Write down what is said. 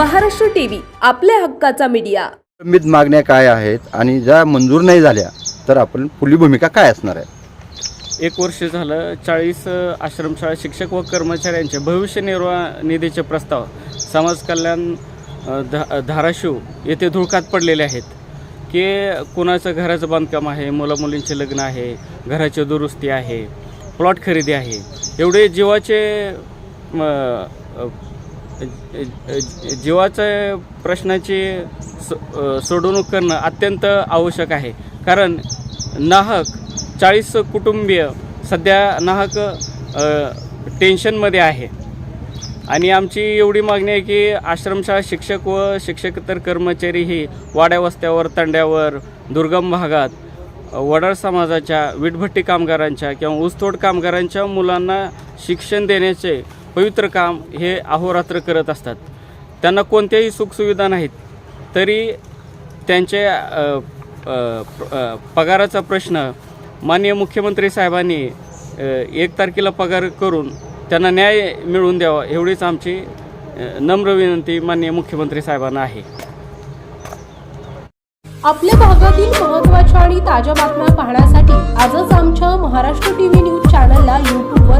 Maharashtra TV आपल्या हक्काचा media. प्रलंबित मागण्या काय आहेत आणि ज्या मंजूर नाही झाल्या तर आपण पुढली भूमिका काय असणार आहे? एक वर्ष झालं चाळीस आश्रमशाळा शिक्षक व कर्मचाऱ्यांचे भविष्य निर्वाह निधीचे प्रस्ताव समाज कल्याण धा धाराशिव येथे धुळकात पडलेले आहेत. की कोणाचं घराचं बांधकाम आहे मुलं मुलींचे लग्न आहे घराची दुरुस्ती आहे प्लॉट खरेदी आहे एवढे जीवाचे जीवाच्या प्रश्नाची स सोडवणूक करणं अत्यंत आवश्यक आहे. कारण नाहक चाळीस कुटुंबीय सध्या नाहक टेन्शनमध्ये आहे. आणि आमची एवढी मागणी आहे की आश्रमशाळा शिक्षक व शिक्षकेतर कर्मचारी ही वाड्या वस्त्यावर तंड्यावर दुर्गम भागात वडार समाजाच्या विटभट्टी कामगारांच्या किंवा ऊसतोड कामगारांच्या मुलांना शिक्षण देण्याचे पवित्र काम हे अहोरात्र करत असतात. त्यांना कोणत्याही सुखसुविधा नाहीत. तरी त्यांच्या पगाराचा प्रश्न माननीय मुख्यमंत्री साहेबांनी एक तारखेला पगार करून त्यांना न्याय मिळवून द्यावा एवढीच आमची नम्र विनंती माननीय मुख्यमंत्री साहेबांना आहे. आपल्या भागातील महत्त्वाच्या आणि ताज्या बातम्या पाहण्यासाठी आजच आमच्या महाराष्ट्र टीव्ही न्यूज चॅनलला यूट्यूबवर